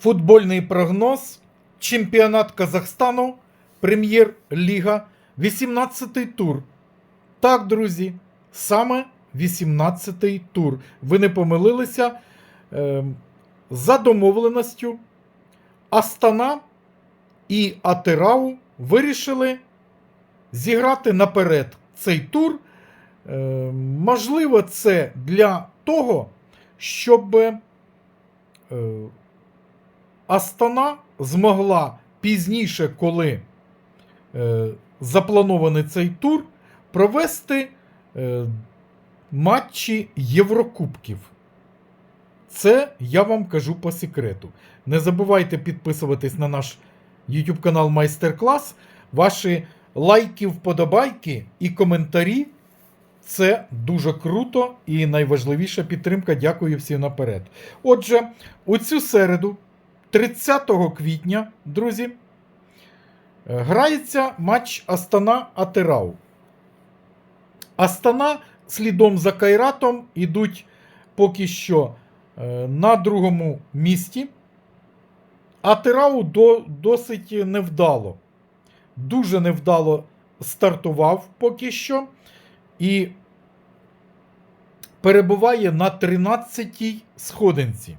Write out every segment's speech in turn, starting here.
Футбольний прогноз. Чемпіонат Казахстану. Прем'єр-ліга. 18-й тур. Так, друзі, саме 18-й тур. Ви не помилилися. Ем, за домовленістю Астана і Атерау вирішили зіграти наперед цей тур. Е, можливо, це для того, щоб е, Астана змогла пізніше, коли е, запланований цей тур, провести е, матчі Єврокубків. Це я вам кажу по секрету. Не забувайте підписуватись на наш YouTube канал Майстер-клас. Ваші лайки, вподобайки і коментарі. Це дуже круто і найважливіша підтримка. Дякую всім наперед. Отже, у цю середу, 30 квітня, друзі, е, грається матч Астана Атерау. Астана слідом за Кайратом ідуть поки що е, на другому місці. Атерау до, досить невдало. Дуже невдало стартував поки що. І перебуває на 13-й сходинці.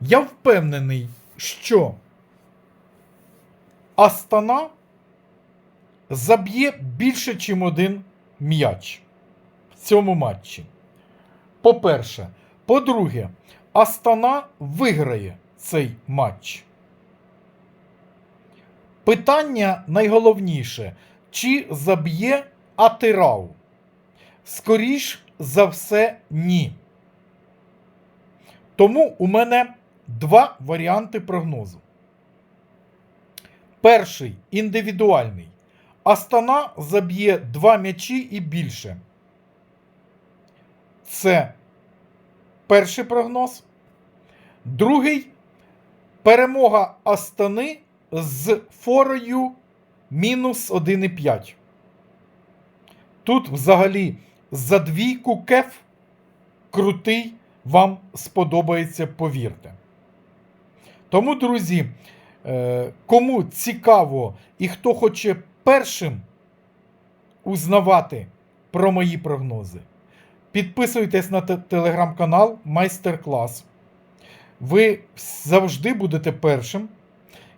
Я впевнений, що Астана заб'є більше, ніж один м'яч в цьому матчі. По-перше, по-друге, Астана виграє цей матч. Питання найголовніше: чи заб'є Атирау? Скоріш за все, ні. Тому у мене два варіанти прогнозу. Перший індивідуальний. Астана заб'є два м'ячі і більше. Це перший прогноз. Другий перемога Астани з форою мінус 1,5. Тут взагалі за двійку кеф крутий вам сподобається, повірте. Тому, друзі, е, кому цікаво і хто хоче першим узнавати про мої прогнози, підписуйтесь на телеграм-канал Майстер-клас. Ви завжди будете першим,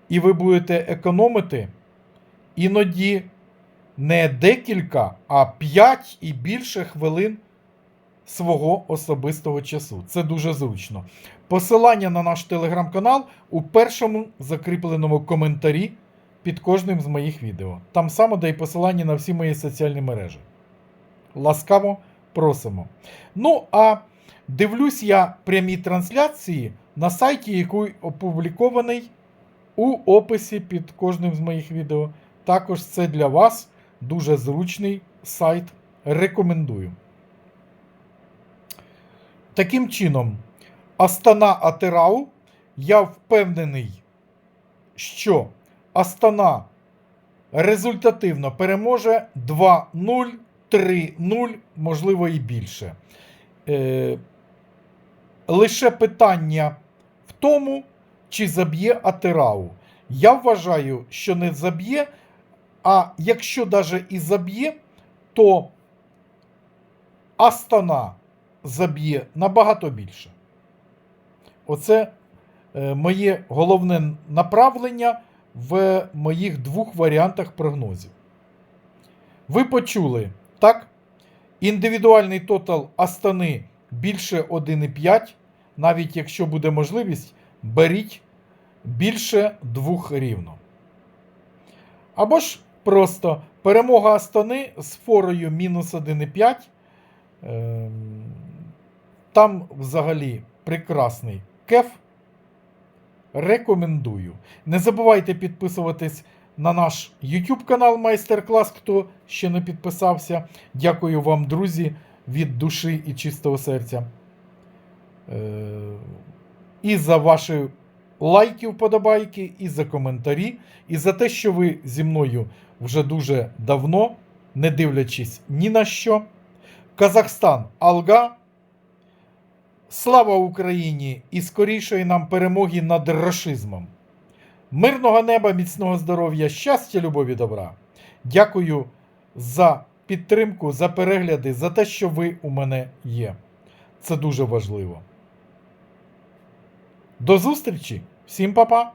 і ви будете економити іноді не декілька, а 5 і більше хвилин свого особистого часу. Це дуже зручно. Посилання на наш телеграм-канал у першому закріпленому коментарі під кожним з моїх відео. Там само де й посилання на всі мої соціальні мережі. Ласкаво просимо. Ну, а дивлюсь я прямі трансляції на сайті, який опублікований у описі під кожним з моїх відео. Також це для вас дуже зручний сайт. Рекомендую. Таким чином, Астана Атерау, я впевнений, що Астана результативно переможе 2-0, 3-0, можливо, і більше. Е, лише питання в тому, чи заб'є Атерау. Я вважаю, що не заб'є. А якщо навіть і заб'є, то Астана заб'є набагато більше. Оце е, моє головне направлення в моїх двох варіантах прогнозів. Ви почули, так? Індивідуальний тотал Астани більше 1,5. Навіть якщо буде можливість, беріть більше двох рівно. Або ж просто перемога Астани з форою мінус 1,5. Там взагалі прекрасний кеф. Рекомендую. Не забувайте підписуватись на наш YouTube канал Майстер-клас, хто ще не підписався. Дякую вам, друзі, від душі і чистого серця. Е, І за ваші лайки, вподобайки, і за коментарі, і за те, що ви зі мною вже дуже давно, не дивлячись ні на що. Казахстан Алга. Слава Україні і скорішої нам перемоги над рашизмом. Мирного неба, міцного здоров'я, щастя, любові, добра. Дякую за підтримку, за перегляди, за те, що ви у мене є. Це дуже важливо. До зустрічі! Всім па-па!